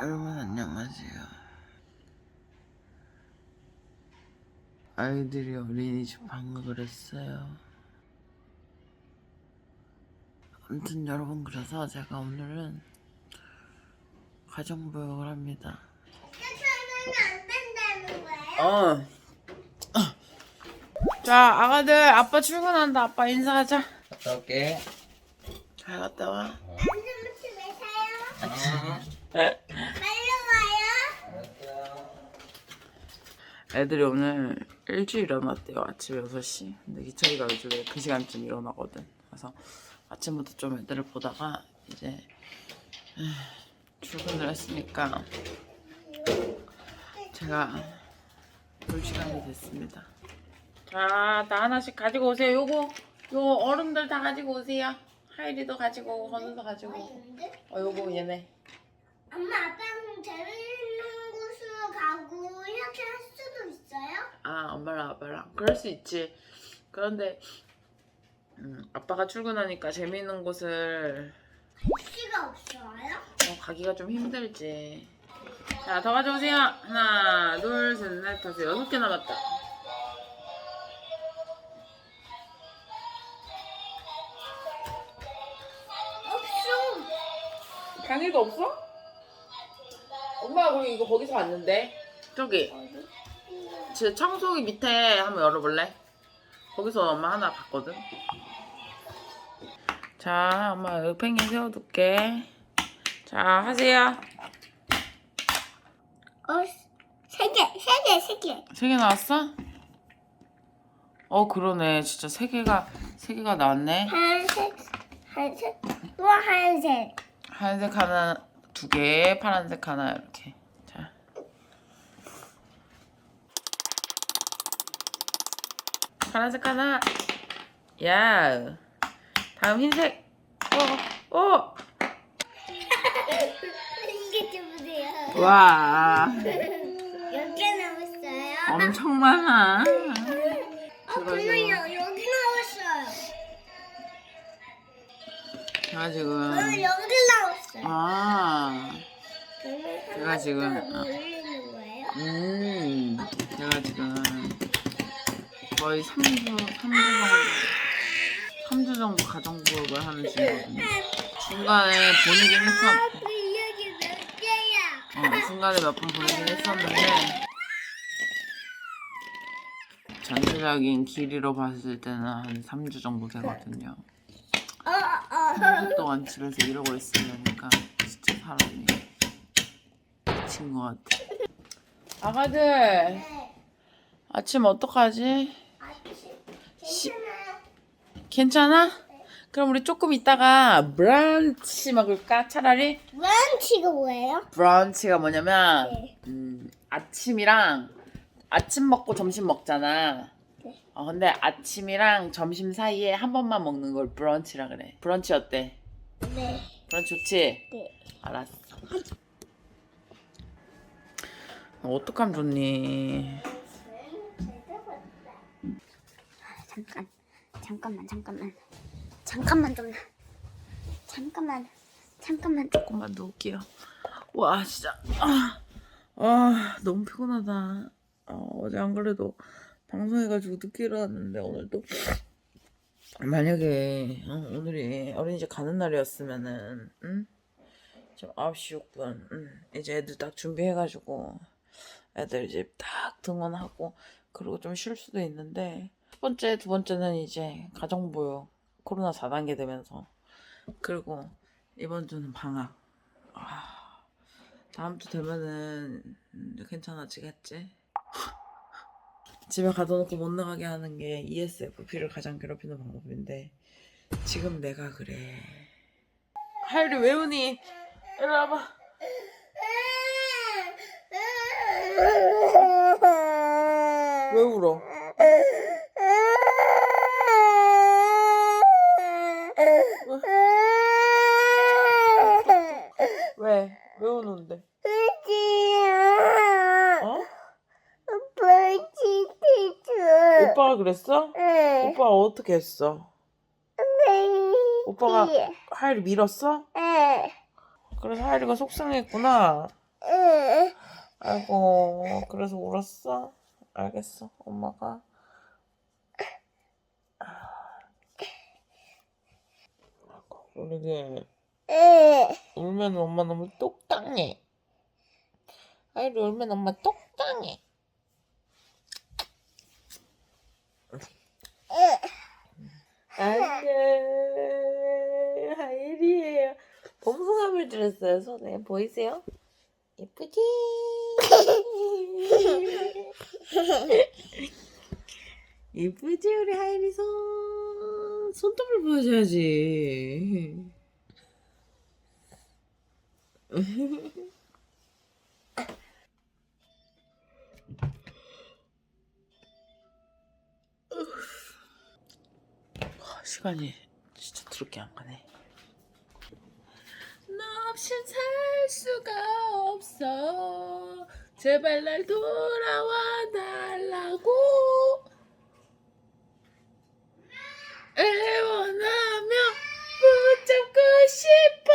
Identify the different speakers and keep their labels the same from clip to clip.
Speaker 1: 여러분 안녕하세요. 아이들이 어린이집 방학을 했어요. 아무튼 여러분 그래서 제가 오늘은 가정보육을 합니다.
Speaker 2: 거예요?
Speaker 1: 어. 자 아가들 아빠 출근한다. 아빠 인사하자.
Speaker 3: 갔다 올게.
Speaker 1: 잘 갔다 와.
Speaker 2: 안전무치 왜 사요?
Speaker 1: 네.
Speaker 2: 빨리 와요.
Speaker 1: 애들이 오늘 일찍 일어났대요. 아침 6시. 근데 기철이가 요즘에 그 시간쯤 일어나거든. 그래서 아침부터 좀 애들을 보다가 이제 에휴, 출근을 했으니까 제가 볼 시간이 됐습니다. 자, 다 하나씩 가지고 오세요. 요거, 요 얼음들 다 가지고 오세요. 하이리도 가지고 오고, 건우도 가지고 오고. 어, 요거 얘네.
Speaker 2: 엄마 아빠는 재밌는 곳으로 가고 이렇게 할 수 도 있어요?
Speaker 1: 아 엄마랑 아빠랑 그럴 수 있지 그런데 음, 아빠가 출근하니까 재미있는 곳을
Speaker 2: 시가 없어요?
Speaker 1: 어, 가기가 좀 힘들지 자 더 가져오세요 하나 둘셋넷 다섯 여섯 개 남았다
Speaker 2: 없어.
Speaker 1: 당일도 없어? 엄마가 우리 이거 거기서 봤는데 저기 제 청소기 밑에 한번 열어볼래? 거기서 엄마 하나 봤거든. 자, 엄마 여기 팽이 세워둘게. 자, 하세요.
Speaker 2: 어, 세 개, 세 개, 세 개.
Speaker 1: 세 개 나왔어? 어, 그러네. 진짜 세 개가 세 개가 나왔네.
Speaker 2: 하얀색, 하얀색, 또 하얀색.
Speaker 1: 하얀색 하나 두 개, 파란색 하나 이렇게. 자. 파란색 하나. 야. 다음 흰색. 어, 어.
Speaker 2: 이게 좀 보세요.
Speaker 1: 와.
Speaker 2: 몇 개 남았어요?
Speaker 1: 엄청 많아.
Speaker 2: 어, 그러면요, 여기 나왔어요.
Speaker 1: 제가 지금
Speaker 2: 어, 여기 나왔어요.
Speaker 1: 아.
Speaker 2: 그러면
Speaker 1: 제가 지금.
Speaker 2: 올리는 거예요?
Speaker 1: 음. 제가 지금 거의 3주 3주 정도 3주 정도 가정 교육을 하는 중이거든요. 중간에 보내긴 했었? 어, 중간에 몇 번 보내긴 했었는데 전체적인 길이로 봤을 때는 한 3주 정도 되거든요.
Speaker 2: 어, 어.
Speaker 1: 3주 동안 집에서 이러고 있으려니까 진짜 사람이 미친 것 같아. 아가들
Speaker 2: 네.
Speaker 1: 아침 어떡하지? 시-?
Speaker 2: 괜찮아?
Speaker 1: 그럼 우리 조금 있다가 브런치 먹을까? 차라리?
Speaker 2: 브런치가 뭐예요?
Speaker 1: 브런치가 뭐냐면
Speaker 2: 네.
Speaker 1: 음, 아침이랑 아침 먹고 점심 먹잖아.
Speaker 2: 네.
Speaker 1: 어, 근데 아침이랑 점심 사이에 한 번만 먹는 걸 브런치라 그래. 브런치 어때?
Speaker 2: 네.
Speaker 1: 브런치 좋지?
Speaker 2: 네.
Speaker 1: 알았어. 어, 어떡하면 좋니?
Speaker 2: 잠깐, 잠깐만, 잠깐만, 잠깐만 좀, 잠깐만, 잠깐만.
Speaker 1: 조금만 누울게요. 와 진짜 아, 아 너무 피곤하다. 어, 어제 안 그래도 방송해가지고 늦게 일어났는데 오늘 또 만약에 어, 오늘이 어린이집 가는 날이었으면은 응? 지금 9시 6분 응. 이제 애들 딱 준비해가지고 애들 이제 딱 등원하고 그리고 좀 쉴 수도 있는데 첫 번째 두 번째는 이제 가정보육 코로나 4단계 되면서 그리고 이번 주는 방학 아, 다음 주 되면은 음, 괜찮아지겠지? 집에 가둬놓고 못 나가게 하는 게 ESFP를 가장 괴롭히는 방법인데 지금 내가 그래 하율이 왜 우니? 이리 와봐 왜 울어? 왜? 왜 우는데? 어? 오빠가 그랬어? 오빠가 어떻게 했어? 오빠가 하율이 밀었어? 그래서 하율이가 속상했구나.
Speaker 4: 아이고 그래서 울었어? 알겠어 엄마가. 아이고, 우리 울면 엄마 너무 똑당해. 아이리 울면 엄마 똑당해 안돼 하이리예요. 봄송아물 들었어요 손에. 보이세요? 예쁘지? 예쁘지 우리 하이리 손? 손톱을 보여줘야지 시간이 진짜 더럽게 안 가네. 너 없인 살 수가 없어. 제발 날 돌아와 달라고. 애원하며 붙잡고 싶어.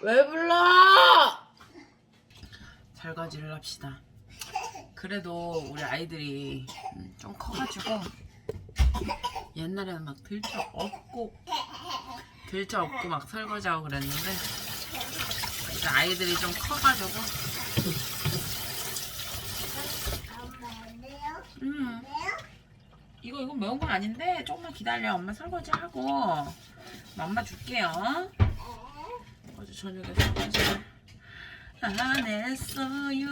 Speaker 4: 왜 불러? 설거지를 합시다. 그래도 우리 아이들이 음, 좀 커가지고 옛날에는 막 들쳐 업고 들쳐 업고 막 설거지하고 그랬는데 이제 아이들이 좀 커가지고. 음. 이거 이거 매운 건 아닌데 조금만 기다려. 엄마 설거지 하고. 엄마 줄게요. 어제 저녁에 설거지 안 했어요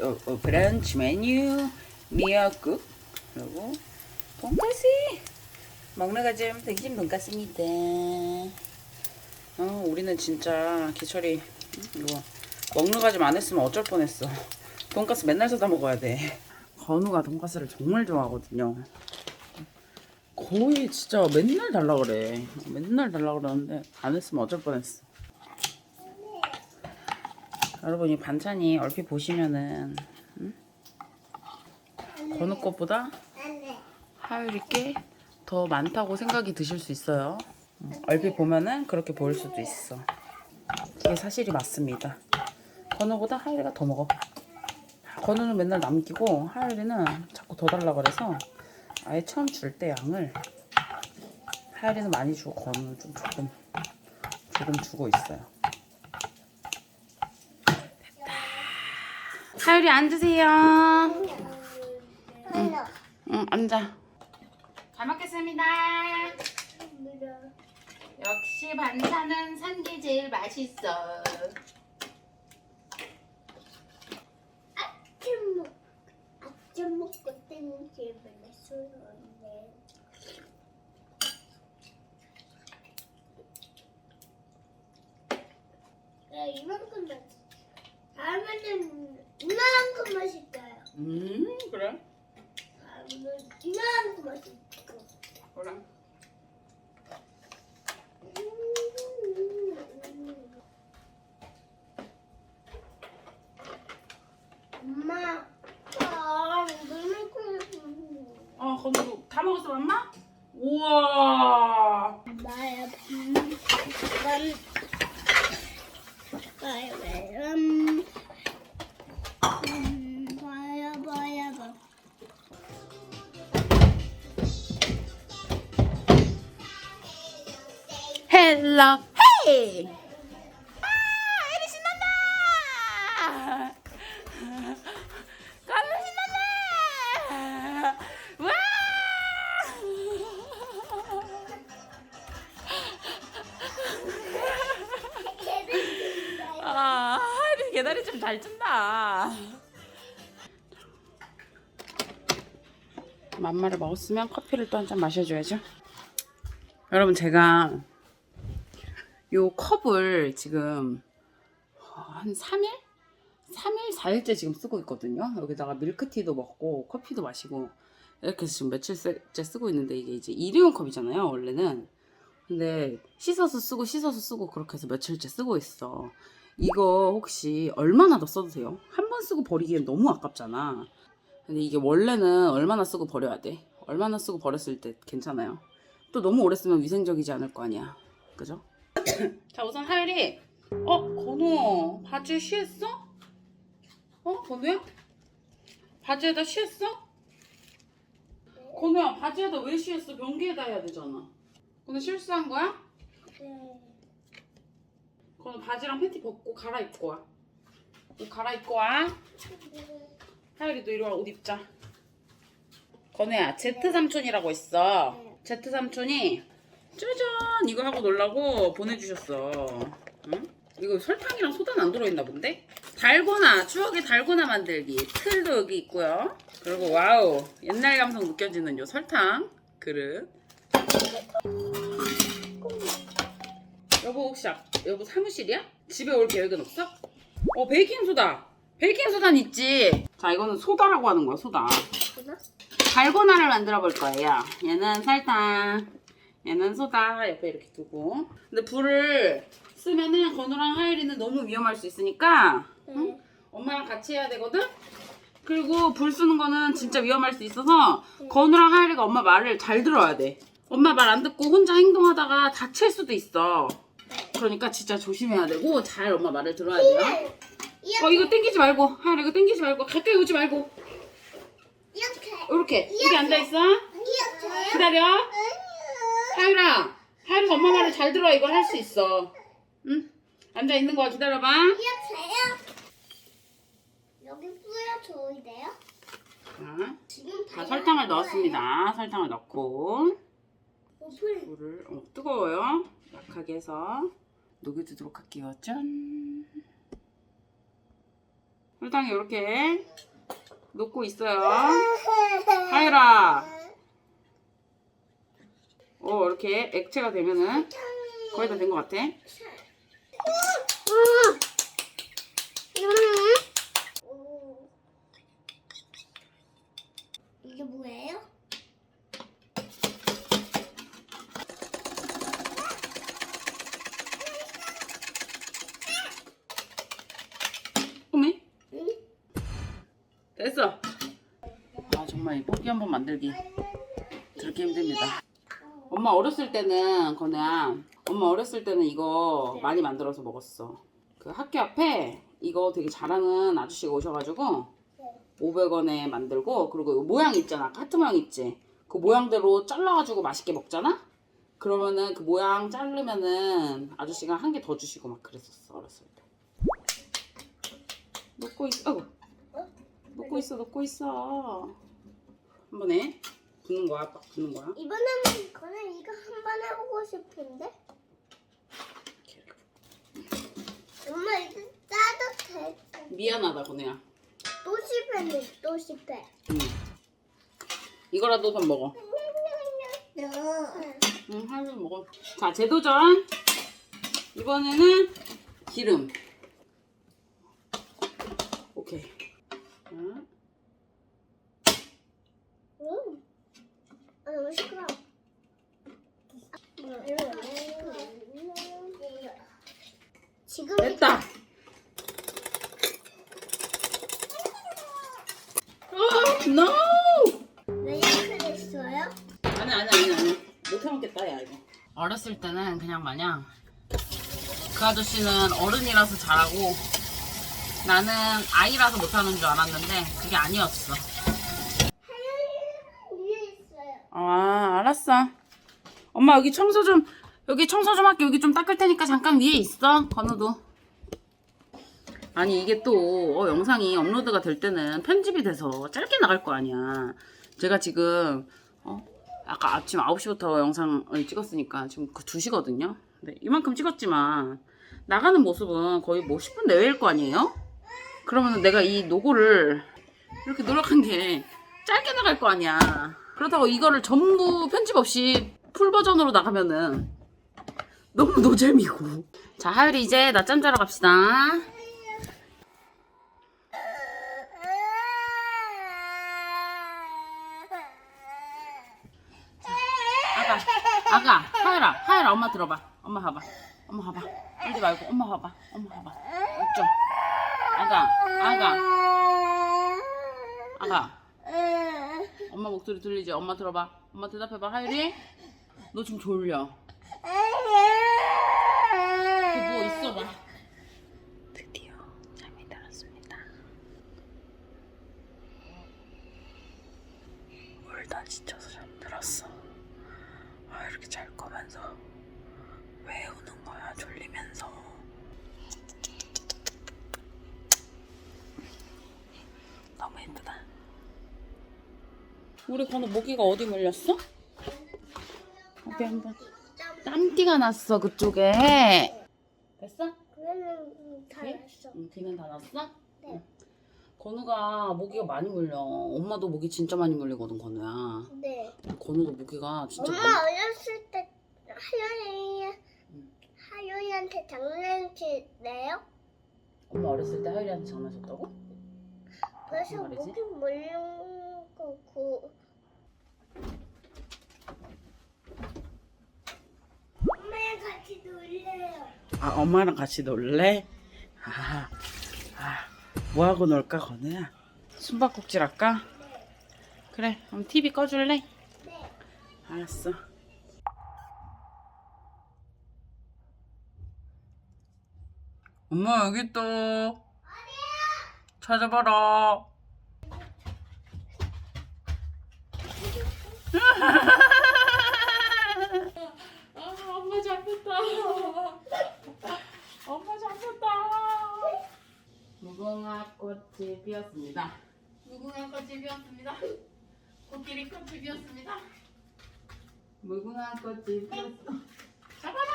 Speaker 1: 어, 어, 브런치 메뉴 미역국 그리고 돈가스 먹는 거좀 등심 돈가스입니다. 어, 우리는 진짜 기철이 음, 이거 먹는 거 좀 안 했으면 어쩔 뻔했어. 돈가스 맨날 사다 먹어야 돼. 건우가 돈가스를 정말 좋아하거든요. 거의 진짜 맨날 달라 그래. 맨날 달라 그러는데 안 했으면 어쩔 뻔했어. 여러분 이 반찬이 얼핏 보시면은 음? 건우 것보다 하율이 게 더 많다고 생각이 드실 수 있어요. 음, 얼핏 보면은 그렇게 보일 수도 있어. 그게 사실이 맞습니다. 건우보다 하율이가 더 먹어. 건우는 맨날 남기고 하율이는 자꾸 더 달라 그래서 아예 처음 줄 때 양을 하율이는 많이 주고 건우는 좀 조금 조금 주고 있어요. 하율이 앉으세요. 응, 앉아. 잘 먹겠습니다. 역시 반찬은 산 게 제일 맛있어.
Speaker 2: 아침 먹 아침 먹고 땡기면 술었네 야 이만큼 맛 다음에는 이만큼 맛있어요
Speaker 1: 음, 그래?
Speaker 2: 다음에는 이만큼 맛있고
Speaker 1: 그래. 잘 찐다. 맘마를 먹었으면 커피를 또 한 잔 마셔줘야죠. 여러분 제가 요 컵을 지금 어, 한 3일? 3일, 4일째 지금 쓰고 있거든요. 여기다가 밀크티도 먹고 커피도 마시고 이렇게 해서 지금 며칠째 쓰고 있는데 이게 이제 일회용 컵이잖아요. 원래는. 근데 씻어서 쓰고 씻어서 쓰고 그렇게 해서 며칠째 쓰고 있어. 이거 혹시 얼마나 더 써도 돼요? 한 번 쓰고 버리기엔 너무 아깝잖아. 근데 이게 원래는 얼마나 쓰고 버려야 돼? 얼마나 쓰고 버렸을 때 괜찮아요. 또 너무 오래 쓰면 위생적이지 않을 거 아니야. 그죠? 자, 우선 하율이. 어, 건우. 바지에 쉬했어? 어, 건우야? 바지에다 쉬했어? 건우야, 바지에다 왜 쉬했어? 변기에다 해야 되잖아. 건우 실수한 거야?
Speaker 2: 네.
Speaker 1: 건우 바지랑 팬티 벗고 갈아입고 와. 옷 갈아입고 와. 하율이 너 이리 와, 옷 입자. 건우야, 제트 삼촌이라고 있어. 제트 삼촌이 짜잔 이거 하고 놀라고 보내주셨어. 응? 이거 설탕이랑 소다는 안 들어있나 본데? 달고나 추억의 달고나 만들기 틀도 여기 있고요. 그리고 와우 옛날 감성 느껴지는 요 설탕 그릇. 여보 혹시 아- 여보 사무실이야? 집에 올 계획은 없어? 어 베이킹 소다. 베이킹 소다는 있지. 자 이거는 소다라고 하는 거야 소다.
Speaker 2: 그나?
Speaker 1: 달고나를 만들어 볼 거예요. 얘는 설탕, 얘는 소다 옆에 이렇게 두고. 근데 불을 쓰면은 건우랑 하율이는 너무 위험할 수 있으니까 응? 엄마랑 같이 해야 되거든. 그리고 불 쓰는 거는 진짜 위험할 수 있어서 건우랑 하율이가 엄마 말을 잘 들어야 돼. 엄마 말 안 듣고 혼자 행동하다가 다칠 수도 있어. 그러니까 진짜 조심해야 되고 잘 엄마 말을 들어야 돼요. 어 이거 땡기지 말고 하율이 이거 땡기지 말고 가까이 오지 말고
Speaker 2: 이렇게.
Speaker 1: 이렇게 여기 앉아 있어.
Speaker 2: 이렇게.
Speaker 1: 기다려. 하율아, 하율이가 엄마 말을 잘 들어. 이걸 할 수 있어. 응? 앉아 있는 거야. 기다려봐.
Speaker 2: 이렇게요. 여기 뿌려줘야 돼요?
Speaker 1: 자,
Speaker 2: 지금
Speaker 1: 자, 설탕을 넣었습니다. 설탕을 넣고. 물을 어, 뜨거워요. 약하게 해서 녹여주도록 할게요. 짠. 설탕이 이렇게 녹고 있어요. 하율아, 어 이렇게 액체가 되면은 거의 다 된 것 같아.
Speaker 2: 오. 이게 뭐예요?
Speaker 1: 어메?
Speaker 2: 응?
Speaker 1: 됐어. 아 정말 이 뽑기 한번 만들기 그렇게 힘듭니다. 엄마 어렸을 때는 건우야 엄마 어렸을 때는 이거 많이 만들어서 먹었어. 그 학교 앞에 이거 되게 잘하는 아저씨가 오셔가지고 500원에 만들고 그리고 이 모양 있잖아 하트 모양 있지 그 모양대로 잘라가지고 맛있게 먹잖아 그러면은 그 모양 자르면은 아저씨가 한 개 더 주시고 막 그랬었어 어렸을 때 놓고 있어 아이고 놓고 있어 놓고 있어 한 번에 붓는 거야 빡 붓는 거야
Speaker 2: 이번에는 이거는 이거 한 번 해보고 싶은데. 엄마 이거 짜도 돼.
Speaker 1: 미안하다 건우야
Speaker 2: 또 실패네. 또 실패.
Speaker 1: 응. 이거라도 좀 먹어
Speaker 2: 응.
Speaker 1: 응 하루 먹어 자 재도전 이번에는 기름 오케이 자,
Speaker 2: 응. 아 너무 시끄러. 지금
Speaker 1: 됐다 어, no!
Speaker 2: 왜 이렇게 됐어요?
Speaker 1: 아니 아니 아니 아니 못 해먹겠다 야 이거 어렸을 때는 그냥 마냥 그 아저씨는 어른이라서 잘하고 나는 아이라서 못하는 줄 알았는데 그게 아니었어. 아 알았어. 엄마 여기 청소 좀 여기 청소 좀 할게. 여기 좀 닦을 테니까 잠깐 위에 있어 건우도. 아니 이게 또 어, 영상이 업로드가 될 때는 편집이 돼서 짧게 나갈 거 아니야. 제가 지금 어, 아까 아침 9시부터 영상을 찍었으니까 지금 그 2시거든요 근데 이만큼 찍었지만 나가는 모습은 거의 뭐 10분 내외일 거 아니에요? 그러면 내가 이 노고를 이렇게 노력한 게 짧게 나갈 거 아니야. 그렇다고 이거를 전부 편집 없이 풀 버전으로 나가면은 너무 노잼이고. 자, 하율이 이제 낮잠 자러 갑시다. 아가, 아가, 하율아, 하율아, 엄마 들어봐. 엄마 봐봐. 엄마 봐봐. 울지 말고, 엄마 봐봐. 엄마 봐봐. 줘. 아가, 아가, 아가. 엄마 목소리 들리지? 엄마 들어봐. 엄마 대답해봐. 하율이, 너 지금 졸려. 뭐 있어봐. 드디어 잠이 들었습니다. 울다 지쳐서 잠들었어. 아, 이렇게 잘 거면서 왜 우는 거야? 졸리면서. 너무 예쁘다. 우리 건우 모기가 어디 물렸어? 어디 한번. 땀띠가 났어 그쪽에. 됐어?
Speaker 2: 그거는 다 했어.
Speaker 1: 응, 귀는 다 났어? 네. 건우가 모기가 많이 물려. 엄마도 모기 진짜 많이 물리거든, 건우야.
Speaker 2: 네.
Speaker 1: 건우도 모기가 진짜
Speaker 2: 엄마
Speaker 1: 많이.
Speaker 2: 어렸을 때 하연이 하연이한테 장난치네요?
Speaker 1: 엄마 어렸을 때 하율이한테 장난쳤다고?
Speaker 2: 그래서
Speaker 1: 무슨 말이지?
Speaker 2: 목이 물린 거고. 엄마랑 같이 놀래요.
Speaker 1: 아, 엄마랑 같이 놀래? 아, 아, 뭐 하고 놀까, 건우야? 숨바꼭질 할까? 그래, 그럼 TV 꺼줄래?
Speaker 2: 네.
Speaker 1: 알았어. 엄마 여기 있다. 찾아봐라. 아, 엄마 잡혔다. 엄마 잡혔다. 무궁화 꽃이 피었습니다. 무궁화 꽃이 피었습니다. 코끼리 꽃이 피었습니다. 무궁화 꽃이 피었어. 잡아라!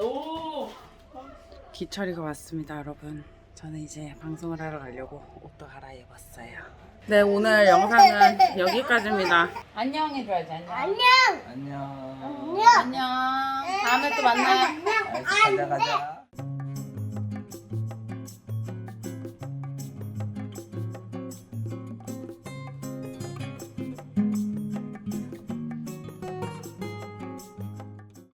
Speaker 1: 오! 기철이가 왔습니다, 여러분. 저는 이제 방송을 하러 가려고 옷도 갈아입었어요. 네, 오늘 영상은 여기까지입니다. 안녕 해줘야지, 안녕.
Speaker 2: 안녕.
Speaker 3: 안녕.
Speaker 2: 안녕.
Speaker 1: 안녕. 다음에 또 만나요.
Speaker 3: 알았어, 가자 가자.